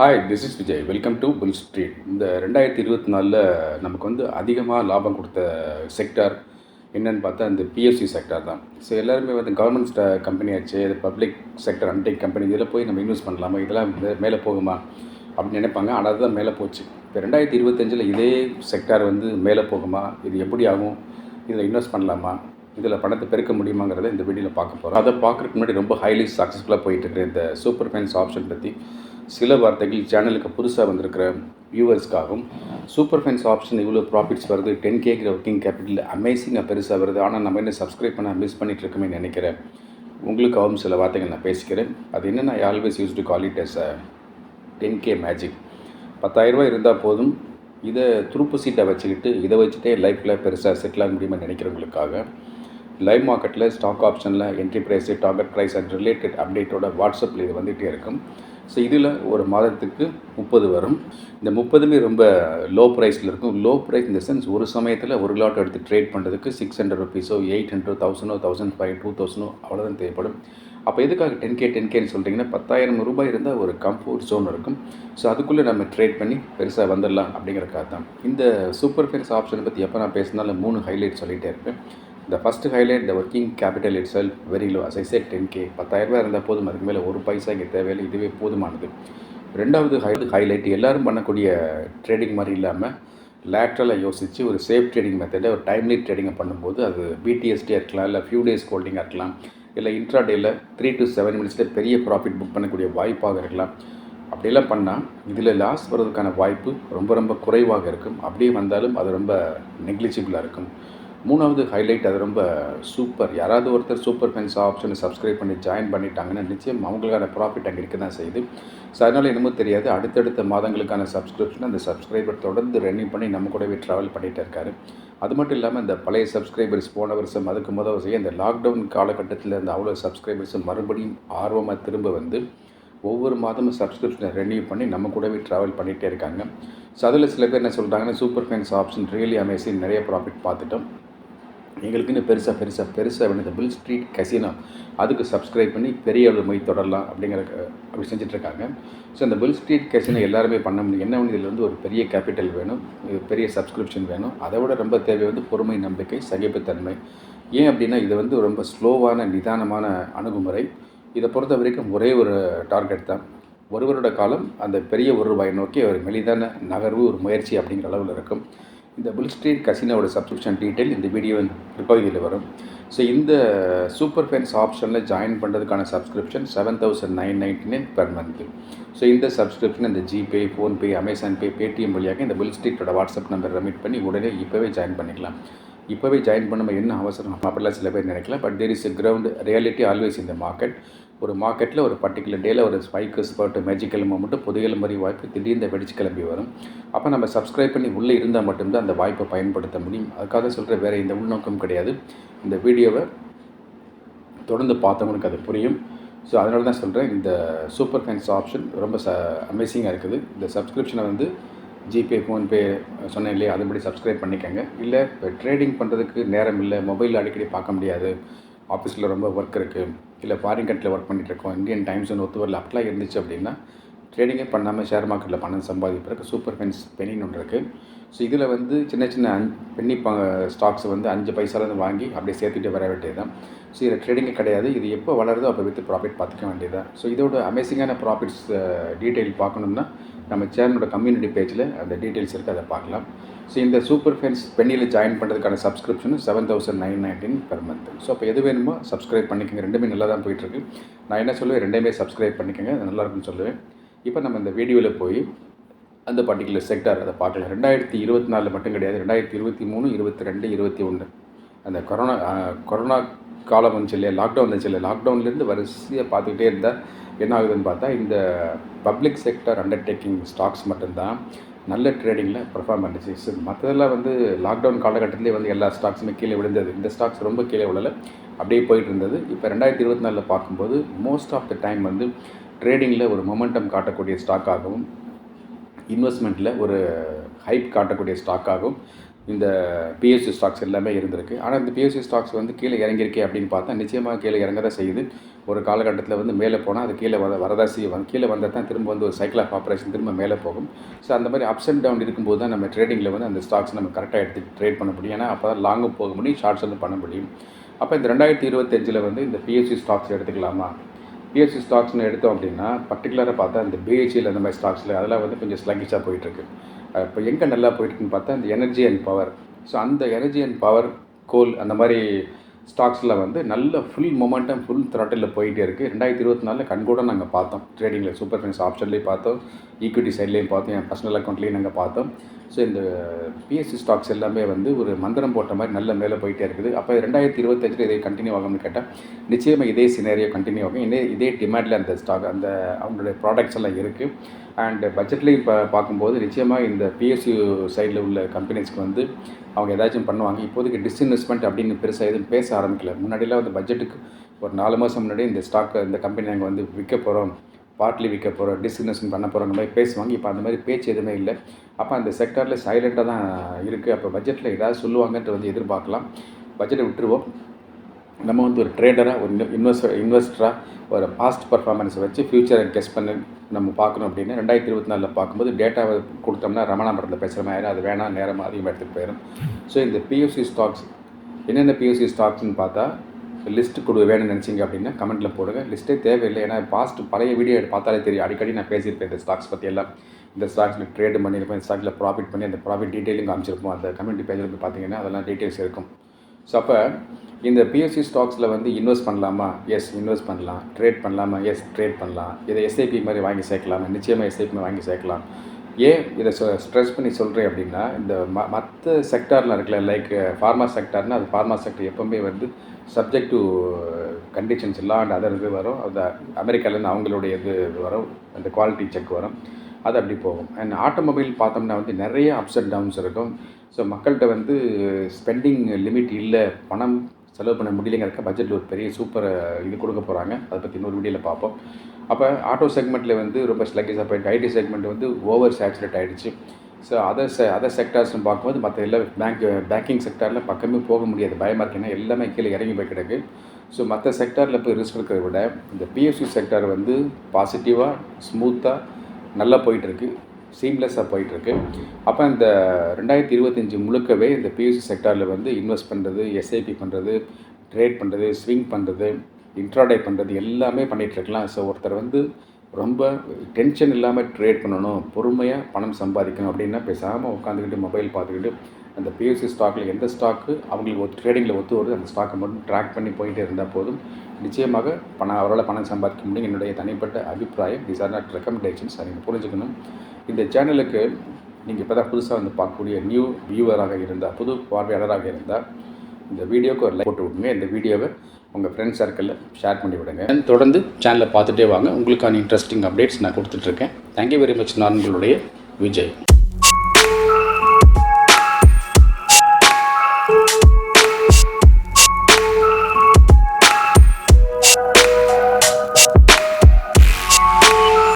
Hi this is Vijay welcome to Bull Street இந்த ரெண்டாயிரத்தி இருபத்தி நாலில் நமக்கு வந்து அதிகமாக லாபம் கொடுத்த செக்டார் என்னன்னு பார்த்தா இந்த பிஎஸ்சி செக்டார் தான். ஸோ எல்லாருமே வந்து கவர்மெண்ட் கம்பெனி ஆச்சு இது பப்ளிக் செக்டர் அன்டேக் கம்பெனி இதில் போய் நம்ம இன்வெஸ்ட் பண்ணலாமா? இதெல்லாம் மேலே போகுமா? அப்படின்னு நினைப்பாங்க. ஆனால் அதுதான் மேலே போச்சு. இப்போ ரெண்டாயிரத்தி இருபத்தஞ்சில் இதே செக்டார் வந்து மேலே போகுமா? இது எப்படி ஆகும்? இதில் இன்வெஸ்ட் பண்ணலாமா? இதில் பணத்தை பெருக்க முடியுமாங்கிறத இந்த வீடியோவில் பார்க்க போகிறோம் அதை பார்க்குறதுக்கு முன்னாடி ரொம்ப ஹைலி சக்ஸஸ்ஃபுல்லாக போயிட்டு இருக்கிற இந்த சூப்பர் ஃபைன்ஸ் ஆப்ஷன் பற்றி சில வார்த்தைகள் சேனலுக்கு புதுசாக வந்திருக்கிற வியூவர்ஸ்க்காகவும் சூப்பர் ஃபைன்ஸ் ஆப்ஷன் இவ்வளோ ப்ராஃபிட்ஸ் வருது டென் கேக்கு ஒர்க்கிங் கேபிட்டல் அமேசிங்காக பெருசாக வருது. ஆனால் நம்ம என்ன சப்ஸ்கிரைப் பண்ண மிஸ் பண்ணிட்டு இருக்கோமே நினைக்கிறேன் உங்களுக்காகவும் சில வார்த்தைகள் நான் பேசிக்கிறேன். அது என்ன நான் always use to call it as a ten K magic பத்தாயிரரூபா இருந்தால் போதும். இதை துருப்பு சீட்டை வச்சுக்கிட்டு இதை வச்சுட்டே லைஃப்பில் பெருசாக செட்டில் ஆக முடியுமா நினைக்கிறவங்களுக்காக லைவ் மார்க்கெட்டில் ஸ்டாக் ஆப்ஷனில் entry price target price and related அப்டேட்டோட வாட்ஸ்அப்பில் இது வந்துகிட்டே இருக்கும். ஸோ இதில் ஒரு மாதத்துக்கு முப்பது வரும். இந்த முப்பதுமே ரொம்ப லோ ப்ரைஸில் இருக்கும். லோ ப்ரைஸ் இந்த சென்ஸ் ஒரு சமயத்தில் ஒரு லாட் எடுத்து ட்ரேட் பண்ணுறதுக்கு சிக்ஸ் ஹண்ட்ரட் ருபீஸோ எயிட் ஹண்ட்ரட் தௌசண்டோ தௌசண்ட் ஃபைவ் டூ தௌசண்டோ அவ்வளோதான் தேவைப்படும். அப்போ எதுக்காக டென் கே டென் கேன்னு சொல்கிறீங்கன்னா பத்தாயிரம் ரூபாய் இருந்தால் ஒரு கம்ஃபோர்ட் ஜோன் இருக்கும். ஸோ அதுக்குள்ளே நம்ம ட்ரேட் பண்ணி பெருசாக வந்துடலாம் அப்படிங்கிறக்காக தான் இந்த சூப்பர் ஃபென்ஸ் ஆப்ஷனை பற்றி எப்போ நான் பேசினாலும் மூணு ஹைலைட் சொல்லிகிட்டே இருப்பேன். இந்த first highlight the working capital itself very low as I say ten K பத்தாயிரரூபா இருந்தால் போதும். அதுக்கு மேலே ஒரு பைசா இங்கே தேவையில்லை. இதுவே போதுமானது. ரெண்டாவது ஹை ஹைலைட் எல்லாரும் பண்ணக்கூடிய ட்ரேடிங் மாதிரி இல்லாமல் லேட்ரலாக யோசித்து ஒரு சேஃப் ட்ரேடிங் மெத்தடை ஒரு டைம்லி ட்ரேடிங்கை பண்ணும்போது அது பிடிஎஸ்டியாக இருக்கலாம் இல்லை ஃபியூ டேஸ் ஹோல்டிங்காக இருக்கலாம் இல்லை இன்ட்ராடேயில் த்ரீ டு செவன் மினிட்ஸில் பெரிய ப்ராஃபிட் புக் பண்ணக்கூடிய வாய்ப்பாக இருக்கலாம். அப்படியெல்லாம் பண்ணால் இதில் லாஸ் வர்றதுக்கான வாய்ப்பு ரொம்ப ரொம்ப குறைவாக இருக்கும். அப்படியே வந்தாலும் அது ரொம்ப நெக்லிஜிபிளாக இருக்கும். மூணாவது ஹைலைட் அது ரொம்ப சூப்பர் யாராவது ஒருத்தர் சூப்பர் ஃபென்ஸ் ஆப்ஷனை சப்ஸ்கிரைப் பண்ணி ஜாயின் பண்ணிட்டாங்கன்னா நிச்சயம் அவங்களுக்கான ப்ராஃபிட் அங்கே இருக்க தான் செய்யுது. ஸோ அதனால் என்னமோ தெரியாது. அடுத்தடுத்த மாதங்களுக்கான சப்ஸ்கிரிப்ஷன் அந்த சப்ஸ்கிரைபர் தொடர்ந்து ரெனியூ பண்ணி நம்ம கூடவே ட்ராவல் பண்ணிகிட்டே இருக்காரு. அது மட்டும் இல்லாமல் இந்த பழைய சப்ஸ்கிரைபர்ஸ் போன வருஷம் அதுக்கு முதல் வருஷம் இந்த லாக்டவுன் காலகட்டத்தில் இருந்த அவ்வளோ சப்ஸ்கிரைபர்ஸும் மறுபடியும் ஆர்வமாக திரும்ப வந்து ஒவ்வொரு மாதமும் சப்ஸ்கிரிப்ஷனை ரெனியூ பண்ணி நம்ம கூடவே ட்ராவல் பண்ணிகிட்டே இருக்காங்க. ஸோ அதில் சில பேர் என்ன சொல்கிறாங்கன்னா super fans option really amazing நிறைய ப்ராஃபிட் பார்த்துட்டோம். எங்களுக்குன்னு பெருசாக பெருசாக பெருசாக வேணும். இந்த பில் ஸ்ட்ரீட் கசினோ அதுக்கு சப்ஸ்கிரைப் பண்ணி பெரிய அளவு போய் தொடரலாம் அப்படிங்கிற அப்படி செஞ்சிட்ருக்காங்க. ஸோ இந்த பில் ஸ்ட்ரீட் கசினோ எல்லாருமே பண்ண முடியும். என்ன ஒன்று இதில் வந்து ஒரு பெரிய கேபிட்டல் வேணும். பெரிய சப்ஸ்கிரிப்ஷன் வேணும். அதை விட ரொம்ப தேவை வந்து பொறுமை நம்பிக்கை சகிப்புத்தன்மை. ஏன் அப்படின்னா இது வந்து ரொம்ப ஸ்லோவான நிதானமான அணுகுமுறை. இதை பொறுத்த வரைக்கும் ஒரே ஒரு டார்கெட் தான். ஒருவரோட காலம் அந்த பெரிய ஒரு ரூபாயை நோக்கி ஒரு மெலிதான நகர்வு ஒரு முயற்சி அப்படிங்கிற அளவில் இருக்கும். இந்த புல் ஸ்ட்ரீட் கசினோட சப்ஸ்கிரிப்ஷன் டீட்டெயில் இந்த வீடியோ பிற்பகுதியில் வரும். ஸோ இந்த சூப்பர் ஃபேன்ஸ் ஆப்ஷனில் ஜாயின் பண்ணுறதுக்கான subscription seven thousand nine ninety nine per month so இந்த சப்ஸ்கிரிப்ஷன் இந்த GPay PhonePe Amazon Pay Paytm வழியாக இந்த புல் ஸ்ட்ரீட்டோட வாட்ஸ்அப் நம்பர் ரெமிட் பண்ணி உடனே இப்போவே ஜாயின் பண்ணிக்கலாம். இப்போவே ஜாயின் பண்ண என்ன அவசரம்? அப்படிலாம் சில பேர் நினைக்கலாம் but there is a ground reality always இந்த மார்க்கெட் ஒரு மார்க்கெட்டில் ஒரு பர்டிகுலர் டேயில் ஒரு ஸ்பைக்கு ஸ்பாட்டு மேஜிக்கல் மூமெண்ட்டு புதையல் மாதிரி வாய்ப்பு திடீர்னு வெடிச்சு கிளம்பி வரும். அப்போ நம்ம சப்ஸ்கிரைப் பண்ணி உள்ளே இருந்தால் மட்டும்தான் அந்த வாய்ப்பை பயன்படுத்த முடியும். அதுக்காக சொல்கிற வேறு எந்த உள்நோக்கம் கிடையாது. இந்த வீடியோவை தொடர்ந்து பார்த்தவங்களுக்கு அது புரியும். ஸோ அதனால தான் சொல்கிறேன் இந்த சூப்பர் ஃபேன்ஸ் ஆப்ஷன் ரொம்ப ச அமேசிங்காக இருக்குது. இந்த சப்ஸ்கிரிப்ஷனை வந்து ஜிபே ஃபோன்பே சொன்னேன் இல்லையா? அதுபடி சப்ஸ்கிரைப் பண்ணிக்கோங்க. இல்லை இப்போ ட்ரேடிங் பண்ணுறதுக்கு நேரம் இல்லை மொபைலில் அடிக்கடி பார்க்க முடியாது. ஆஃபீஸில் ரொம்ப ஒர்க் இருக்குது இல்லை ஃபாரின் கண்ட்ரியில் ஒர்க் பண்ணிகிட்ருக்கோம் இந்தியன் டைம்ஸ் ஒத்து வரல. அப்படிலாம் இருந்துச்சு அப்படின்னா ட்ரேடிங்கே பண்ணாமல் ஷேர் மார்க்கெட்டில் பணம் சம்பாதிப்பதற்கு சூப்பர் ஃபென்ஸ் பெனின்னு ஒன்று இருக்குது ஸோ இதில் வந்து சின்ன சின்ன அஞ் பெண்ணி ப ஸ்டாக்ஸ் வந்து அஞ்சு பைசாலேருந்து வாங்கி அப்படியே சேர்த்துட்டு வர வேண்டியது தான் ஸோ இதில் ட்ரேடிங்கே கிடையாது. இது எப்போ வளருதோ அப்போ வித்து ப்ராஃபிட் பார்த்துக்க வேண்டியது தான் ஸோ இதோட அமேசிங்கான ப்ராஃபிட்ஸ் டீட்டெயில் பார்க்கணும்னா நம்ம சேனலோட கம்யூனிட்டி பேஜில் அந்த டீட்டெயில்ஸ் இருக்குது அதை பார்க்கலாம். ஸோ இந்த சூப்பர் ஃபென்ஸ் பெண்ணியில் ஜாயின் பண்ணுறதுக்கான subscription seven thousand nine nineteen per month so அப்போ எது வேணுமோ சப்ஸ்கிரைப் பண்ணிக்கோங்க. ரெண்டுமே நல்லா தான் போயிட்டுருக்கு நான் என்ன சொல்லுவேன்? ரெண்டுமே சப்ஸ்கிரைப் பண்ணிக்கோங்க. அது நல்லா சொல்லுவேன். இப்போ நம்ம இந்த வீடியோவில் போய் அந்த பர்டிகுலர் செக்டார் அதை பார்க்கலாம் ரெண்டாயிரத்தி இருபத்தி நாலில் மட்டும் கிடையாது ரெண்டாயிரத்தி இருபத்தி மூணு இருபத்தி ரெண்டு இருபத்தி ஒன்று. அந்த கொரோனா கொரோனா காலம் வந்துச்சு இல்லையா லாக்டவுன் வந்துச்சு இல்லையா லாக்டவுன்லேருந்து வரிசையாக பார்த்துக்கிட்டே இருந்தால் என்ன ஆகுதுன்னு பார்த்தா இந்த பப்ளிக் செக்டர் அண்டர்டேக்கிங் ஸ்டாக்ஸ் மட்டும்தான் நல்ல ட்ரேடிங்கில் பெர்ஃபார்ம் பண்ணிச்சு. மற்றதெல்லாம் வந்து லாக்டவுன் காலகட்டத்திலே வந்து எல்லா ஸ்டாக்ஸுமே கீழே விழுந்தது. இந்த ஸ்டாக்ஸ் ரொம்ப கீழே விழலை. அப்படியே போயிட்டு இருந்தது. இப்போ ரெண்டாயிரத்தி இருபத்தி நாலில் பார்க்கும்போது மோஸ்ட் ஆஃப் த டைம் வந்து ட்ரேடிங்கில் ஒரு மொமெண்டம் காட்டக்கூடிய ஸ்டாக்காகவும் இன்வெஸ்ட்மெண்ட்டில் ஒரு ஹைப் காட்டக்கூடிய ஸ்டாக்காகவும் இந்த பிஎஸ்சி ஸ்டாக்ஸ் எல்லாமே இருந்திருக்கு. ஆனால் இந்த பிஎஸ்சி ஸ்டாக்ஸ் வந்து கீழே இறங்கியிருக்கே அப்படின்னு பார்த்தா நிச்சயமாக கீழே இறங்க தான் செய்யுது. ஒரு காலகட்டத்தில் வந்து மேலே போனால் அது கீழே வர வரதா செய்யும் கீழே வந்தால் தான் திரும்ப வந்து ஒரு சைக்கிள் ஆஃப் ஆப்ரேஷன் திரும்ப மேலே போகும். ஸோ அந்த மாதிரி அப்ஸ் அண்ட் டவுன் இருக்கும்போது தான் நம்ம ட்ரேடிங்கில் வந்து அந்த ஸ்டாக்ஸ் நம்ம கரெக்டாக எடுத்து ட்ரேட் பண்ண முடியும். ஏன்னா அப்போ தான் லாங்கும் போக முடியும் ஷார்ட்ஸ் வந்து பண்ண முடியும். அப்போ இந்த ரெண்டாயிரத்தி இருபத்தஞ்சில் வந்து இந்த பிஎஸ்சி ஸ்டாக்ஸ் எடுத்துக்கலாமா? பிஎஸ்சி ஸ்டாக்ஸ்னு எடுத்தோம் அப்படின்னா பர்டிகுலராக பார்த்தா இந்த பிஹெச்சியில் அந்த மாதிரி ஸ்டாக்ஸில் அதெல்லாம் வந்து கொஞ்சம் ஸ்லங்கிஷாக போயிட்டுருக்கு. இப்போ எங்கே நல்லா போயிட்டுருக்குன்னு பார்த்தா இந்த எனர்ஜி அண்ட் பவர் ஸோ அந்த எனர்ஜி அண்ட் பவர் கோல் அந்த மாதிரி ஸ்டாக்ஸில் வந்து நல்ல ஃபுல் மொமெண்டம் ஃபுல் த்ராட்டில் போயிட்டே இருக்குது ரெண்டாயிரத்தி இருபத்தி நாலில் கண்கூட நாங்கள் பார்த்தோம். ட்ரேடிங்கில் சூப்பர் ஃபைன்ஸ் ஆப்ஷன்லேயும் பார்த்தோம். ஈக்விட்டி சைட்லேயும் பார்த்தோம். என் பர்சனல் அக்கௌண்ட்லேயும் நாங்கள் பார்த்தோம். ஸோ இந்த பிஎஸ்சி ஸ்டாக்ஸ் எல்லாமே வந்து ஒரு மந்திரம் போட்ட மாதிரி நல்ல மேலே போயிட்டே இருக்குது. அப்போ ரெண்டாயிரத்தி இருபத்தஞ்சில் இதே கண்டினியூ ஆகும்னு கேட்டால் நிச்சயமாக இதே சினேரியோ கண்டினியூ ஆகும். இதே இதே டிமாண்டில் அந்த ஸ்டாக் அந்த அவங்களுடைய ப்ராடக்ட்ஸ் எல்லாம் இருக்குது அண்டு பட்ஜெட்லேயும் இப்போ பார்க்கும்போது நிச்சயமாக இந்த பிஎஸ்யூ சைடில் உள்ள கம்பெனிஸ்க்கு வந்து அவங்க ஏதாச்சும் பண்ணுவாங்க. இப்போதைக்கு டிஸ்இன்வெஸ்ட்மெண்ட் அப்படின்னு பெருசாக எதுவும் பேச ஆரம்பிக்கல. முன்னாடிலாம் வந்து பட்ஜெட்டுக்கு ஒரு நாலு மாதம் முன்னாடி இந்த ஸ்டாக்கை இந்த கம்பெனி நாங்கள் வந்து விற்க போகிறோம் பார்ட்லி விற்க போகிறோம் டிஸ்இன்வெஸ்ட்மெண்ட் பண்ண போகிறோம் மாதிரி பேசுவாங்க. இப்போ அந்த மாதிரி பேச்சு எதுவுமே இல்லை. அப்போ அந்த செக்டாரில் சைலண்ட்டாக தான் இருக்குது அப்போ பட்ஜெட்டில் ஏதாவது சொல்லுவாங்கன்ட்டு வந்து எதிர்பார்க்கலாம். பட்ஜெட்டை விட்டுருவோம். நம்ம வந்து ஒரு ட்ரேடராக ஒரு இன்வெஸ்டர் இன்வெஸ்டராக ஒரு பாஸ்ட் பர்ஃபார்மன்ஸை வச்சு ஃப்யூச்சரை கெஸ் பண்ணி நம்ம பார்க்கணும் அப்படின்னா ரெண்டாயிரத்தி இருபத்தி நாலில் பார்க்கும்போது டேட்டாவை கொடுத்தோம்னா ரமணாபுரத்தில் பேசுகிற மாதிரி அது வேணாம் நேரமாக அதிகமாக எடுத்துகிட்டு போயிடும் ஸோ இந்த பியூசி ஸ்டாக்ஸ் என்னென்ன பியூசி ஸ்டாக்ஸ்னு பார்த்தா லிஸ்ட்டு கொடு வேணும்னு நினச்சிங்க அப்படின்னா கமெண்ட்டில் போடுங்க. லிஸ்ட்டே தேவையில்லை. ஏன்னா பாஸ்ட் பழைய வீடியோ பார்த்தாலே தெரியும். அடிக்கடி நான் பேசியிருப்பேன் இந்த ஸ்டாக்ஸ் பற்றி எல்லாம். இந்த ஸ்டாக்ஸில் ட்ரேடு பண்ணியிருப்பேன் இந்த ஸ்டாக்கில் ப்ராஃபிட் பண்ணி அந்த ப்ராஃபிட் டீட்டெயிலும் காமிச்சிருப்போம். அந்த கமெண்ட் பேஜில் போய் பார்த்தீங்கன்னா அதெல்லாம் டீட்டெயில்ஸ் இருக்கும். ஸோ அப்போ இந்த பிஎஸ்சி ஸ்டாக்ஸில் வந்து இன்வெஸ்ட் பண்ணலாமா? எஸ் இன்வெஸ்ட் பண்ணலாம். ட்ரேட் பண்ணலாமா? எஸ் ட்ரேட் பண்ணலாம். இதை எஸ்ஐபி மாதிரி வாங்கி சேர்க்கலாமா? நிச்சயமாக எஸ்ஐபி வாங்கி சேர்க்கலாம். ஏன் இதை ஸ்ட்ரெஸ் பண்ணி சொல்கிறேன் அப்படின்னா இந்த ம மற்ற செக்டாரில் இருக்குல்ல லைக் ஃபார்மா செக்டார்னால் அது ஃபார்மா செக்டர் எப்போவுமே வந்து சப்ஜெக்ட் டு கண்டிஷன்ஸ் எல்லாம் அண்ட் அதர் இது வரும். அது அமெரிக்காலேருந்து அவங்களுடைய இது வரும். அந்த குவாலிட்டி செக் வரும். அது அப்படி போகும். அண்ட் ஆட்டோமொபைல் பார்த்தோம்னா வந்து நிறைய அப்ஸ் அண்ட் டவுன்ஸ் இருக்கும். ஸோ மக்கள்கிட்ட வந்து ஸ்பெண்டிங் லிமிட் இல்லை பணம் செலவு பண்ண முடியலைங்கிறக்க பட்ஜெட்டில் ஒரு பெரிய சூப்பர் இது கொடுக்க போகிறாங்க அதை பற்றி இன்னொரு வீடியோவில் பார்ப்போம். அப்போ ஆட்டோ செக்மெண்ட்டில் வந்து ரொம்ப ஸ்லக்கேஜாக போயிட்டு ஐடி செக்மெண்ட் வந்து ஓவர் சேச்சுரேட் ஆகிடுச்சு ஸோ அதர் செ அதர் செக்டார்ஸ்னு பார்க்கும்போது மற்ற எல்லா பேங்க் பேங்கிங் செக்டாரில் பக்கமே போக முடியாது. பயமாக இருக்குன்னா எல்லாமே கீழே இறங்கி போய் கிடக்கு. ஸோ மற்ற செக்டாரில் போய் ரிஸ்க் எடுக்கிறத விட இந்த பிஎஸ்சி செக்டார் வந்து பாசிட்டிவாக ஸ்மூத்தாக நல்லா போயிட்டுருக்கு. சீம்லெஸ்ஸாக போயிட்டுருக்கு. அப்போ இந்த ரெண்டாயிரத்தி இருபத்தஞ்சி முழுக்கவே இந்த பியூசி செக்டாரில் வந்து இன்வெஸ்ட் பண்ணுறது எஸ்ஐபி பண்ணுறது ட்ரேட் பண்ணுறது ஸ்விங் பண்ணுறது இன்ட்ராடே பண்ணுறது எல்லாமே பண்ணிகிட்ருக்கலாம் ஸோ ஒருத்தர் வந்து ரொம்ப டென்ஷன் இல்லாமல் ட்ரேட் பண்ணணும் பொறுமையாக பணம் சம்பாதிக்கணும் அப்படின்னா பேசாமல் உட்காந்துக்கிட்டு மொபைல் பார்த்துக்கிட்டு அந்த பிஎஸ்சி ஸ்டாக்கில் எந்த ஸ்டாக்கு அவங்களுக்கு ஒத்து ட்ரேடிங்கில் ஒத்து வருது அந்த ஸ்டாக்கை மட்டும் ட்ராக் பண்ணி போயிட்டே இருந்தால் போதும். நிச்சயமாக பணம் அவரால் பணம் சம்பாதிக்க முடியும். என்னுடைய தனிப்பட்ட அபிப்பிராயம் தீஸ் ஆர் நாட் ரெக்கமெண்டேஷன்ஸ் அதை நீங்கள் புரிஞ்சுக்கணும். இந்த சேனலுக்கு நீங்கள் இப்போ தான் புதுசாக வந்து பார்க்கக்கூடிய நியூ வியூவராக இருந்தால் புது பார்வையாளராக இருந்தால் இந்த வீடியோக்கு ஒரு லைக் போட்டு விடுங்க. இந்த வீடியோவை உங்கள் ஃப்ரெண்ட்ஸ் சர்க்கிளில் ஷேர் பண்ணி விடுங்க. தொடர்ந்து சேனலை பார்த்துட்டே வாங்க. உங்களுக்கான இன்ட்ரெஸ்டிங் அப்டேட்ஸ் நான் கொடுத்துட்ருக்கேன் தேங்க்யூ வெரி மச் நான் உங்களுடைய விஜய்.